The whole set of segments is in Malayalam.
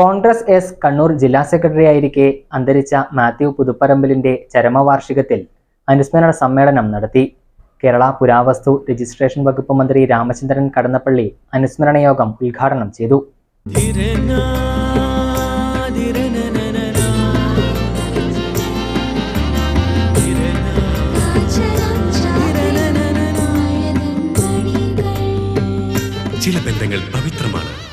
കോൺഗ്രസ് എസ് കണ്ണൂർ ജില്ലാ സെക്രട്ടറി ആയിരിക്കെ അന്തരിച്ച മാത്യു പുതുപ്പറമ്പിലിന്റെ ചരമവാർഷികത്തിൽ അനുസ്മരണ സമ്മേളനം നടത്തി. കേരള പുരാവസ്തു രജിസ്ട്രേഷൻ വകുപ്പ് മന്ത്രി രാമചന്ദ്രൻ കടന്നപ്പള്ളി അനുസ്മരണ യോഗം ഉദ്ഘാടനം ചെയ്തു. ചില ബന്ധങ്ങൾ പവിത്രമാണ്.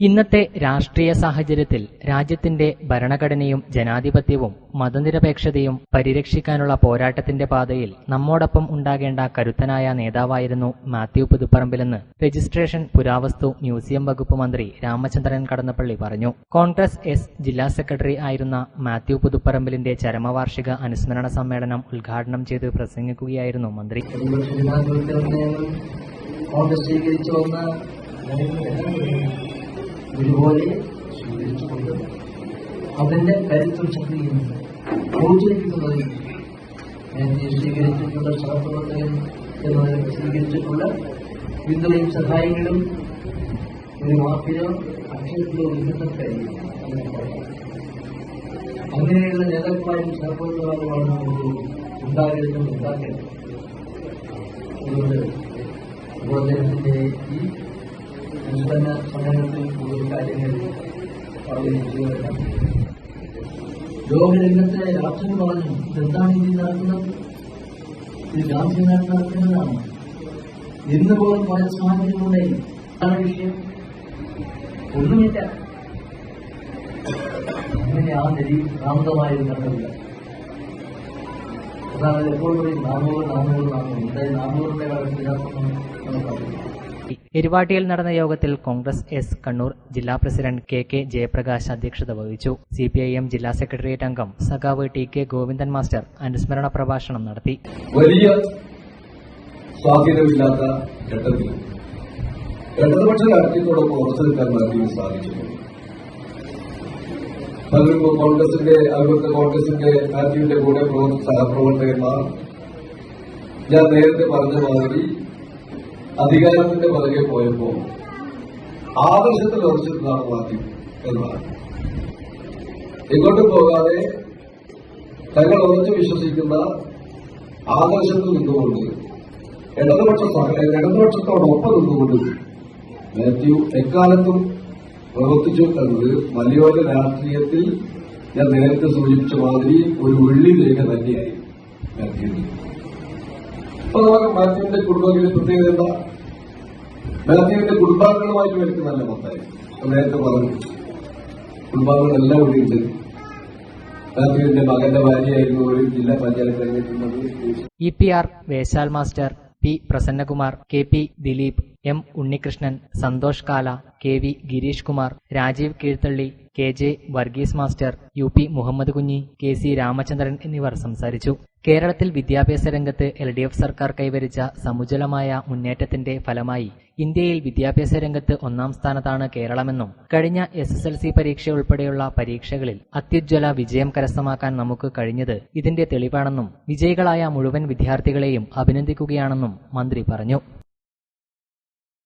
ഇന്നത്തെ രാഷ്ട്രീയ സാഹചര്യത്തിൽ രാജ്യത്തിന്റെ ഭരണഘടനയും ജനാധിപത്യവും മതനിരപേക്ഷതയും പരിരക്ഷിക്കാനുള്ള പോരാട്ടത്തിന്റെ പാതയിൽ നമ്മോടൊപ്പം ഉണ്ടാകേണ്ട കരുത്തനായ നേതാവായിരുന്നു മാത്യു പുതുപ്പറമ്പിലെന്ന് രജിസ്ട്രേഷൻ പുരാവസ്തു മ്യൂസിയം വകുപ്പ് മന്ത്രി രാമചന്ദ്രൻ കടന്നപ്പള്ളി പറഞ്ഞു. കോൺഗ്രസ് എസ് ജില്ലാ സെക്രട്ടറി ആയിരുന്ന മാത്യു പുതുപ്പറമ്പിലിന്റെ ചരമവാർഷിക അനുസ്മരണ സമ്മേളനം ഉദ്ഘാടനം ചെയ്ത് പ്രസംഗിക്കുകയായിരുന്നു മന്ത്രി. സ്വീകരിച്ചു വന്ന ഒരുപോലെ സ്വീകരിച്ചുകൊണ്ട് അതിന്റെ കരുത്തും ശക്തിയും പ്രോത്സാഹിപ്പിക്കുന്നതിൽ നേരത്തെ സ്വീകരിച്ചിട്ടുള്ള സഹപ്രവർത്തകൻ എന്നതിൽ സ്വീകരിച്ചിട്ടുള്ള പിന്തുണയും സഹായങ്ങളും ഒരു വാക്കിലോ അക്ഷരത്തിലോ ഒതുക്കാൻ കഴിയും അങ്ങനെയുള്ള നേതാക്കളായും സഹപ്രവർത്തകരുമാണ് നമുക്ക് ഉണ്ടാകരുതെന്ന് ഉണ്ടാക്കേണ്ടത് അതുകൊണ്ട് അദ്ദേഹത്തിന്റെ ഈ കൂടുതൽ കാര്യങ്ങൾ അവതരിപ്പിക്കുകയാണ് ലോകരംഗത്തെ രാഷ്ട്രം പറഞ്ഞു എന്താണ് ഇനി നടക്കുന്നത്? ഇത് ഗാന്ധിനാഥ് നടക്കുന്നതാണ്. ഇന്ന് പോലും പല സാഹചര്യങ്ങളുണ്ടായി അതാണ് വിഷയം? ഒന്നുമില്ല. അങ്ങനെ ആ നിരി ശാന്തമായി കണ്ടില്ല അതാണ് എപ്പോഴും പറയും നാനൂറ് നാനൂറ് നാനൂറ്. എന്തായാലും നാനൂറിന്റെ കാര്യത്തിനകത്തൊന്നും നമുക്കറിയില്ല എരുവാട്ടിയിൽ നടന്ന യോഗത്തിൽ കോൺഗ്രസ് എസ് കണ്ണൂർ ജില്ലാ പ്രസിഡന്റ് കെ കെ ജയപ്രകാശ് അധ്യക്ഷത വഹിച്ചു. സി പി ഐ എം ജില്ലാ സെക്രട്ടേറിയറ്റ് അംഗം സഖാവ് ടി കെ ഗോവിന്ദൻ മാസ്റ്റർ അനുസ്മരണ പ്രഭാഷണം നടത്തി. വലിയ സ്വാധീനമില്ലാത്ത ഘട്ടത്തിൽ ഇടതുപക്ഷ രാഷ്ട്രീയത്തോടൊപ്പം ഉറച്ചു നിൽക്കാൻ മാറ്റിന് സാധിച്ചിട്ടുണ്ട്. പലരും കോൺഗ്രസിന്റെ അതുപോലത്തെ കോൺഗ്രസിന്റെ മാത്യുവിന്റെ കൂടെ പ്രവർത്തി സഹപ്രവർത്തകന്മാർ ഞാൻ നേരത്തെ പറഞ്ഞ മാതിരി അധികാരത്തിന്റെ പുറകെ പോയപ്പോ ആദർശത്തിൽ ഉറച്ചിരുന്നതാണ് എന്ന് എന്നാണ് എങ്ങോട്ട് പോകാതെ തങ്ങൾ ഉറച്ചു വിശ്വസിക്കുന്ന ആദർശത്തിൽ നിന്നുകൊണ്ട് ഇടതുപക്ഷ ഇടതുപക്ഷത്തോടൊപ്പം നിന്നുകൊണ്ട് മാത്യു എക്കാലത്തും പ്രവർത്തിച്ചു എന്നത് മലയോര രാഷ്ട്രീയത്തിൽ ഞാൻ നേരത്തെ സൂചിപ്പിച്ച മാതിരി ഒരു വെള്ളി രേഖ തന്നെയായി മാത്യു. നമുക്ക് മാത്യുവിന്റെ കുടുംബത്തിന്റെ പ്രത്യേകത എന്താ? മാത്യുവിന്റെ കുടുംബാംഗങ്ങളുമായിട്ട് എനിക്ക് നല്ല മൊത്തമായി നേരത്തെ പറഞ്ഞു കുടുംബാംഗങ്ങളെല്ലാം ഇവിടെ ഉണ്ട്. മാത്യുവിന്റെ മകന്റെ ഭാര്യയായിരുന്നു ഒരു ജില്ലാ panchayat E P R വേശാൽ master P Prasannakumar K P Dileep M Unnikrishnan Santhosh കാല K V Girish Kumar Rajeev കീഴ്ത്തള്ളി K J Varghese master U P Muhammad Kunhi K C Ramachandran എന്നിവർ സംസാരിച്ചു. കേരളത്തിൽ വിദ്യാഭ്യാസ രംഗത്ത് എൽ ഡി എഫ് സർക്കാർ കൈവരിച്ച സമുജലമായ മുന്നേറ്റത്തിന്റെ ഫലമായി ഇന്ത്യയിൽ വിദ്യാഭ്യാസ രംഗത്ത് ഒന്നാം സ്ഥാനത്താണ് കേരളമെന്നും കഴിഞ്ഞ എസ് എസ് എൽ സി പരീക്ഷ ഉൾപ്പെടെയുള്ള പരീക്ഷകളിൽ അത്യുജ്വല വിജയം കരസ്ഥമാക്കാൻ നമുക്ക് കഴിഞ്ഞത് ഇതിന്റെ തെളിവാണെന്നും വിജയികളായ മുഴുവൻ വിദ്യാർത്ഥികളെയും അഭിനന്ദിക്കുകയാണെന്നും മന്ത്രി പറഞ്ഞു.